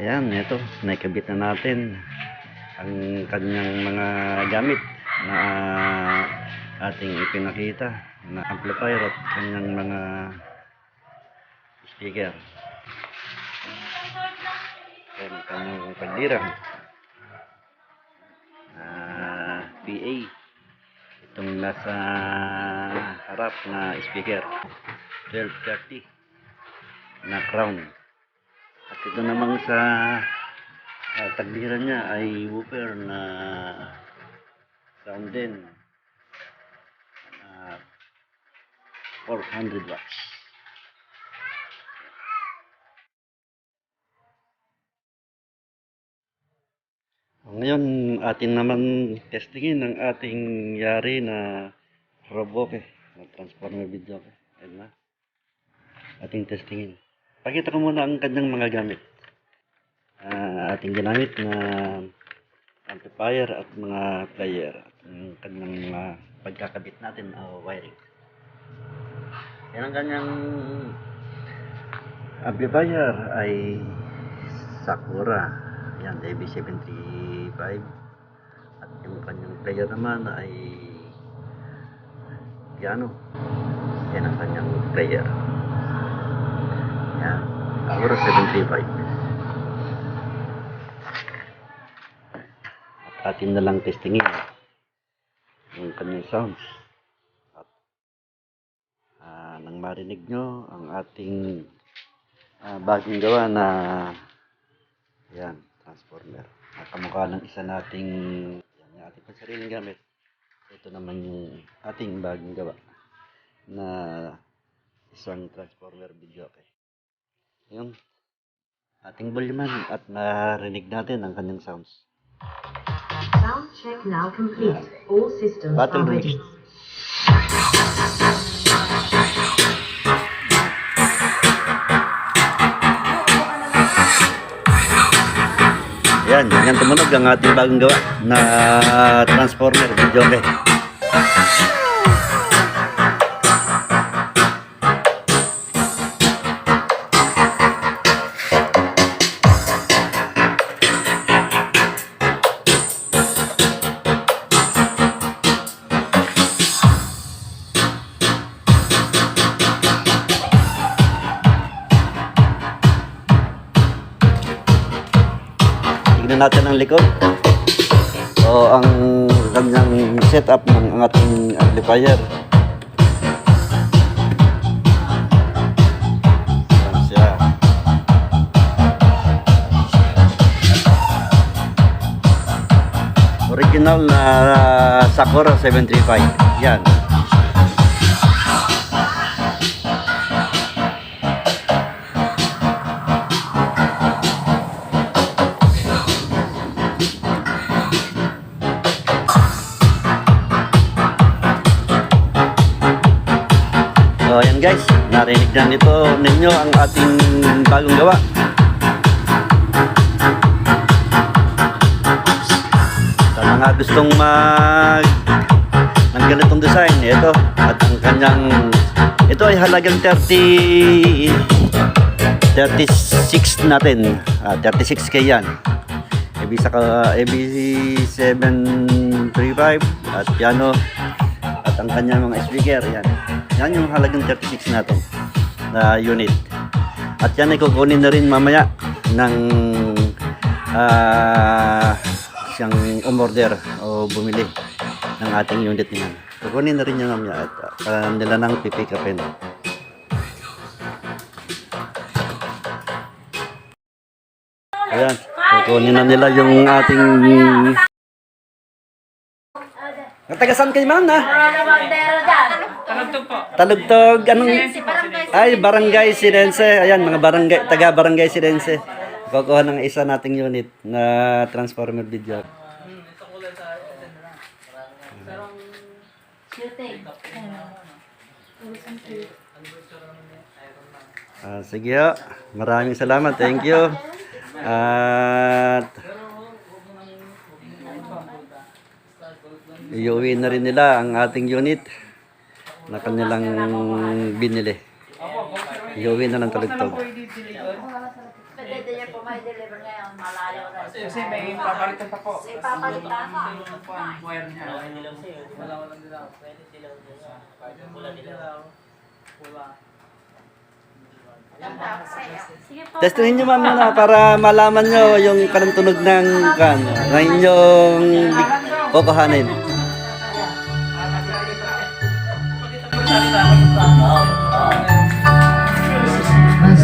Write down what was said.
Ayan, ito, naikabit na natin ang kanyang mga gamit na ating ipinakita na amplifier at kanyang mga speaker. Ayan, ang kanyang pagdirang. Ah, PA. Itong nasa harap na speaker. 1230 na crown. At ito namang sa uh, tagbiran niya ay woofer na sound din. Ah, 400 watts. Ngayon, atin naman testingin ang ating yari na Roboke, na transformer video. Ayan na. Ating testingin. Pakita ko muna ang kanyang mga gamit. Ah, ating ginamit na amplifier at mga player ang kanyang mga pagkakabit natin o wiring. Yan ang kanyang amplifier ay Sakura. Yan, AB735. At yung kanyang player naman ay piano. Yan ang kanyang player. Yan. Sakura 735. At atin na lang testingin yung kanyang sounds. At ah, nang marinig nyo ang ating ah, bagong gawa na yan, transformer. Nakamukha ng isa nating yan, yung ating pansariling gamit. Ito naman yung ating bagong gawa na isang transformer video. Okay. Yun. Ating volume at marinig natin ang kanyang sounds. Sound check now complete. All systems Battle are ready. Yan, yan tumunog ang ating bagong gawa na transformer video okay. Tignan natin ang likod. O ang kanyang setup ng ating amplifier. Siya. Original na Sakura 735. Yan. So ayan guys, narinig na nito ninyo ang ating bagong gawa. Sa mga gustong mag ng ganitong design, ito at ang kanyang ito ay halagang 30 36 natin. Ah, 36k yan. AB saka AB 735 at piano ang kanyang mga speaker yan. Yan yung halagang 36 natin na unit. At yan ay kukunin na rin mamaya ng ah siyang umorder o bumili ng ating unit niyan. Kukunin na rin yan mamaya at uh, nila nang pipick upin. Ayan, kukunin na nila yung ating Natagasan kay ma'am na? Talagtog po. Talugtog, anong... Ay, barangay Sirense. Ayan, mga barangay, taga barangay Sirense. Kukuha ng isa nating unit na transformer video. Ah, sige ho. Maraming salamat. Thank you. At iuwi na rin nila ang ating unit na kanilang binili. Iuwi na ng na. Kasi may papalitan pa po. May papalitan pa. Wire niya. Wala walang dilaw. Pwede. Pula. Sige po. Testuhin nyo ma'am muna para malaman nyo yung kanang tunog ng kan, ng inyong kukuhanin. I